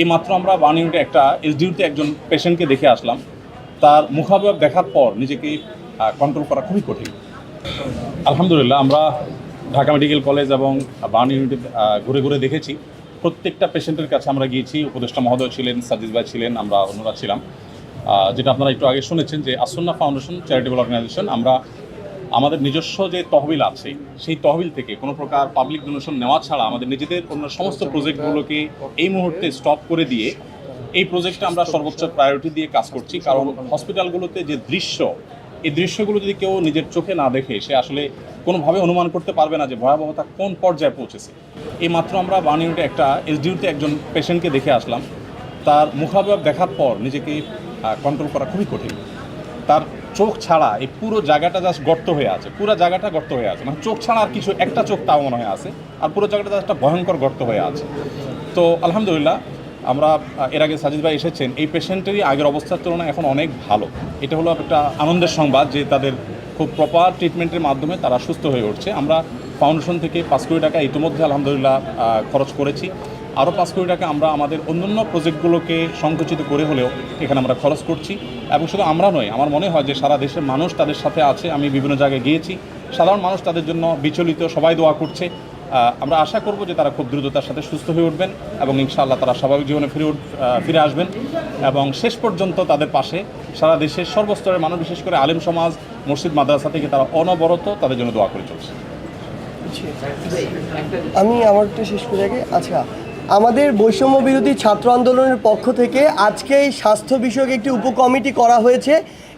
এই মাত্র আমরা ওয়ান ইউনিটে একটা এসডিউতে একজন পেশেন্টকে দেখে আসলাম। তার মুখাবয়ব দেখার পর নিজেকে কন্ট্রোল করা খুবই কঠিন। আলহামদুলিল্লাহ, আমরা ঢাকা মেডিকেল কলেজ এবং বার্ন ইউনিটে ঘুরে ঘুরে দেখেছি। প্রত্যেকটা পেশেন্টের কাছে আমরা গিয়েছি। উপদেষ্টা মহোদয় ছিলেন, সাজিদ ভাই ছিলেন, আমরা অন্যরা ছিলাম। যেটা আপনারা একটু আগে শুনেছেন যে আসন্না ফাউন্ডেশন চ্যারিটেবল অর্গানাইজেশন, আমরা আমাদের নিজস্ব যে তহবিল আছে, সেই তহবিল থেকে কোনো প্রকার পাবলিক ডোনেশন নেওয়া ছাড়া আমাদের নিজেদের অন্য সমস্ত প্রজেক্টগুলোকে এই মুহূর্তে স্টপ করে দিয়ে এই প্রজেক্টটা আমরা সর্বোচ্চ প্রায়োরিটি দিয়ে কাজ করছি। কারণ হসপিটালগুলোতে যে দৃশ্য, এই দৃশ্যগুলো যদি কেউ নিজের চোখে না দেখে, সে আসলে কোনোভাবে অনুমান করতে পারবে না যে ভয়াবহতা কোন পর্যায়ে পৌঁছেছে। এই মাত্র আমরা ওয়ান ইউনিটে একটা এসডিউতে একজন পেশেন্টকে দেখে আসলাম। তার মুখাবয়ব দেখার পর নিজেকে কন্ট্রোল করা খুবই কঠিন। তার চোখ ছাড়া এই পুরো জায়গাটা জাস্ট গর্ত হয়ে আছে, পুরো জায়গাটা গর্ত হয়ে আছে। মানে চোখ ছাড়া আর কিছু, একটা চোখ তাও মনে হয় আছে, আর পুরো জায়গাটা একটা ভয়ঙ্কর গর্ত হয়ে আছে। তো আলহামদুলিল্লাহ, আমরা এর আগে সাজিদ ভাই এসেছেন, এই পেশেন্টেরই আগের অবস্থার তুলনায় এখন অনেক ভালো। এটা হলো একটা আনন্দের সংবাদ যে তাদের খুব প্রপার ট্রিটমেন্টের মাধ্যমে তারা সুস্থ হয়ে উঠছে। আমরা ফাউন্ডেশন থেকে পাঁচ কোটি টাকা ইতিমধ্যে আলহামদুলিল্লাহ খরচ করেছি। আরও পাঁচ কোটি টাকা আমরা আমাদের অন্যান্য প্রজেক্টগুলোকে সংকুচিত করে হলেও এখানে আমরা খরচ করছি। এবং শুধু আমরা নয় আমার মনে হয় যে সারা দেশের মানুষ তাদের সাথে আছে। আমি বিভিন্ন জায়গায় গিয়েছি। সাধারণ মানুষ তাদের জন্য বিচলিত সবাই দোয়া করছে। আমরা আশা করব যে তারা খুব দ্রুততার সাথে সুস্থ হয়ে উঠবেন এবং ইনশাআল্লাহ তারা স্বাভাবিক জীবনে ফিরে উঠ- ফিরে আসবেন। এবং শেষ পর্যন্ত তাদের পাশে সারা দেশের সর্বস্তরের মানুষ বিশেষ করে আলেম সমাজ মসজিদ মাদ্রাসা থেকে তারা অনবরত তাদের জন্য দোয়া করে চলছে। আমি আমারটা শেষ করে আগে। আচ্ছা আমাদের বৈষম্য বিরোধী ছাত্র আন্দোলনের পক্ষ থেকে আজকে এই স্বাস্থ্য বিষয়ক একটি উপকমিটি করা হয়েছে।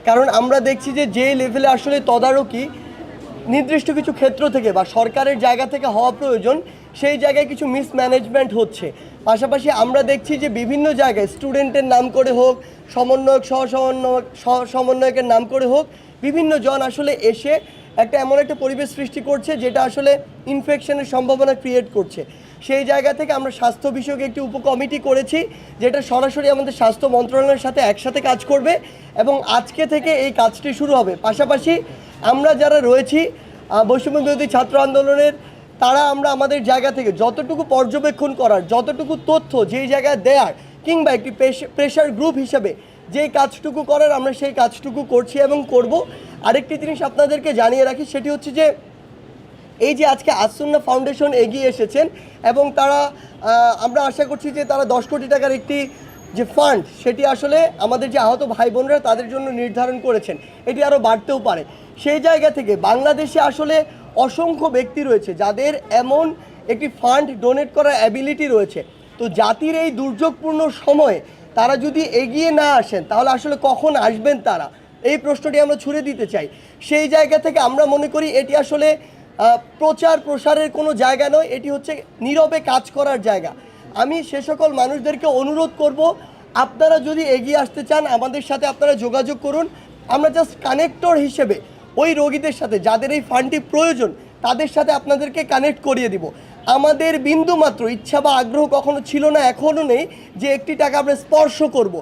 কারণ আমরা দেখছি যে যে লেভেলে আসলে তদারকি নির্দিষ্ট কিছু ক্ষেত্র থেকে বা সরকারের জায়গা থেকে হওয়া প্রয়োজন, সেই জায়গায় কিছু মিসম্যানেজমেন্ট হচ্ছে। পাশাপাশি আমরা দেখছি যে বিভিন্ন জায়গায় স্টুডেন্টের নাম করে হোক, সমন্বয়ক সহ সমন্বয়ক সমন্বয়কের নাম করে হোক, বিভিন্ন জন আসলে এসে একটা এমন একটা পরিবেশ সৃষ্টি করছে যেটা আসলে ইনফেকশনের সম্ভাবনা ক্রিয়েট করছে। সেই জায়গা থেকে আমরা স্বাস্থ্য বিষয়ক একটি উপকমিটি করেছি, যেটা সরাসরি আমাদের স্বাস্থ্য মন্ত্রণালয়ের সাথে একসাথে কাজ করবে এবং আজকে থেকে এই কাজটি শুরু হবে। পাশাপাশি আমরা যারা রয়েছি বৈষম্য বিরোধী ছাত্র আন্দোলনের, তারা আমরা আমাদের জায়গা থেকে যতটুকু পর্যবেক্ষণ করার, যতটুকু তথ্য যেই জায়গায় দেয়ার কিংবা একটি প্রেশার গ্রুপ হিসেবে যেই কাজটুকু করার আমরা সেই কাজটুকু করছি এবং করব। আরেকটি জিনিস আপনাদেরকে জানিয়ে রাখি, সেটি হচ্ছে যে এই যে আজকে আসুন্না ফাউন্ডেশন এগিয়ে এসেছেন এবং তারা আমরা আশা করছি যে তারা দশ কোটি টাকার একটি যে ফান্ড, সেটি আসলে আমাদের যে আহত ভাই বোনরা তাদের জন্য নির্ধারণ করেছেন, এটি আরও বাড়তেও পারে। সেই জায়গা থেকে বাংলাদেশে আসলে অসংখ্য ব্যক্তি রয়েছে যাদের এমন একটি ফান্ড ডোনেট করার অ্যাবিলিটি রয়েছে। তো জাতির এই দুর্যোগপূর্ণ সময়ে তারা যদি এগিয়ে না আসেন, তাহলে আসলে কখন আসবেন তারা? এই প্রশ্নটি আমরা ছুড়ে দিতে চাই। সেই জায়গা থেকে আমরা মনে করি এটি আসলে প্রচার প্রসারের কোনো জায়গা নয়, এটি হচ্ছে নীরবে কাজ করার জায়গা। আমি সে সকল মানুষদেরকে অনুরোধ করব, আপনারা যদি এগিয়ে আসতে চান আমাদের সাথে, আপনারা যোগাযোগ করুন। আমরা জাস্ট কানেক্টর হিসেবে ওই রোগীদের সাথে, যাদের এই ফান্ডটি প্রয়োজন, তাদের সাথে আপনাদেরকে কানেক্ট করিয়ে দিব। আমাদের বিন্দু মাত্র ইচ্ছা বা আগ্রহ কখনো ছিল না এখনও নেই যে একটি টাকা আমরা স্পর্শ করব।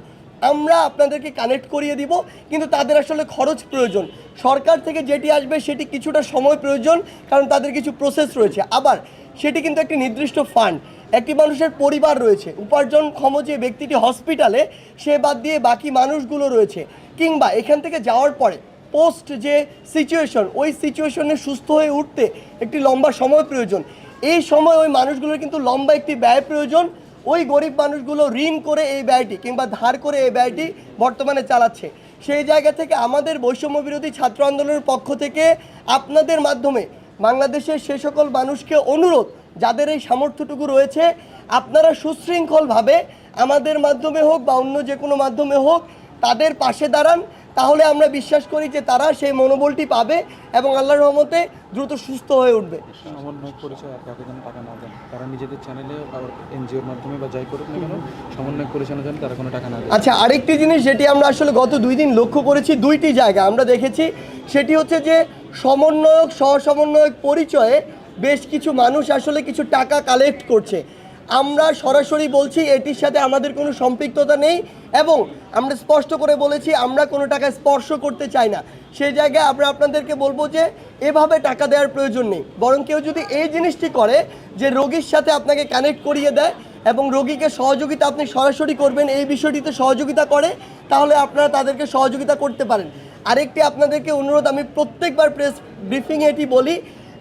আমরা আপনাদেরকে কানেক্ট করিয়ে দিব, কিন্তু তাদের আসলে খরচ প্রয়োজন। সরকার থেকে যেটি আসবে সেটি কিছুটা সময় প্রয়োজন, কারণ তাদের কিছু প্রসেস রয়েছে। আবার, সেটি কিন্তু একটি নির্দিষ্ট ফান্ড একটি মানুষের পরিবার রয়েছে। উপার্জনক্ষম যে ব্যক্তিটি হসপিটালে সে বাদ দিয়ে বাকি মানুষগুলো রয়েছে। কিংবা এখান থেকে যাওয়ার পরে পোস্ট যে সিচুয়েশন ওই সিচুয়েশনে সুস্থ হয়ে উঠতে একটি লম্বা সময় প্রয়োজন। এই সময় ওই মানুষগুলোর কিন্তু লম্বা একটি ব্যয় প্রয়োজন। ওই গরিব মানুষগুলো ঋণ করে এই ব্যয়টি কিংবা ধার করে এই ব্যয়টি বর্তমানে চালাচ্ছে। সেই জায়গা থেকে আমাদের বৈষম্য বিরোধী ছাত্র আন্দোলনের পক্ষ থেকে আপনাদের মাধ্যমে বাংলাদেশের সে সকল মানুষকে অনুরোধ, যাদের এই সামর্থ্যটুকু রয়েছে, আপনারা সুশৃঙ্খলভাবে আমাদের মাধ্যমে হোক বা অন্য যে কোনো মাধ্যমে হোক, তাদের পাশে দাঁড়ান। তাহলে আমরা বিশ্বাস করি যে তারা সেই মনোবলটি পাবে এবং আল্লাহর রহমতে দ্রুত সুস্থ হয়ে উঠবে। সমন্বয় পরিচয় আর কাউকে যেন টাকা না দেন। তারা নিজেদের চ্যানেলে এনজিওর মাধ্যমে বা যাই করুক না কেন সমন্বয় তারা কোনো টাকা না আচ্ছা আরেকটি জিনিস যেটি আমরা আসলে গত দুই দিন লক্ষ্য করেছি দুইটি জায়গা আমরা দেখেছি। সেটি হচ্ছে যে সমন্বয়ক সহ সমন্বয়ক পরিচয়ে বেশ কিছু মানুষ আসলে কিছু টাকা কালেক্ট করছে। আমরা সরাসরি বলছি এটির সাথে আমাদের কোনো সম্পৃক্ততা নেই এবং আমরা স্পষ্ট করে বলেছি আমরা কোনো টাকা স্পর্শ করতে চাই না। সেই জায়গায় আমরা আপনাদেরকে বলব যে এভাবে টাকা দেওয়ার প্রয়োজন নেই। বরং কেউ যদি এই জিনিসটি করে যে রোগীর সাথে আপনাকে কানেক্ট করিয়ে দেয় এবং রোগীকে সহযোগিতা আপনি সরাসরি করবেন, এই বিষয়টিতে সহযোগিতা করে, তাহলে আপনারা তাদেরকে সহযোগিতা করতে পারেন। আরেকটি আপনাদেরকে অনুরোধ, আমি প্রত্যেকবার প্রেস ব্রিফিংয়ে এটি বলি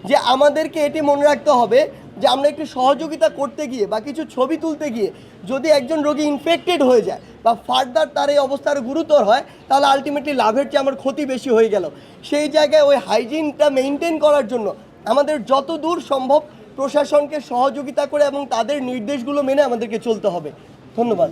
যে আমাদেরকে এটি মনে রাখতে হবে যে আমরা একটু সহযোগিতা করতে গিয়ে বা কিছু ছবি তুলতে গিয়ে যদি একজন রোগী ইনফেক্টেড হয়ে যায় বা ফার্দার তার এই অবস্থার গুরুতর হয়, তাহলে আলটিমেটলি লাভের চেয়ে আমার ক্ষতি বেশি হয়ে গেল। সেই জায়গায় ওই হাইজিনটা মেনটেন করার জন্য আমাদের যত দূর সম্ভব প্রশাসনকে সহযোগিতা করে এবং তাদের নির্দেশগুলো মেনে আমাদেরকে চলতে হবে। ধন্যবাদ।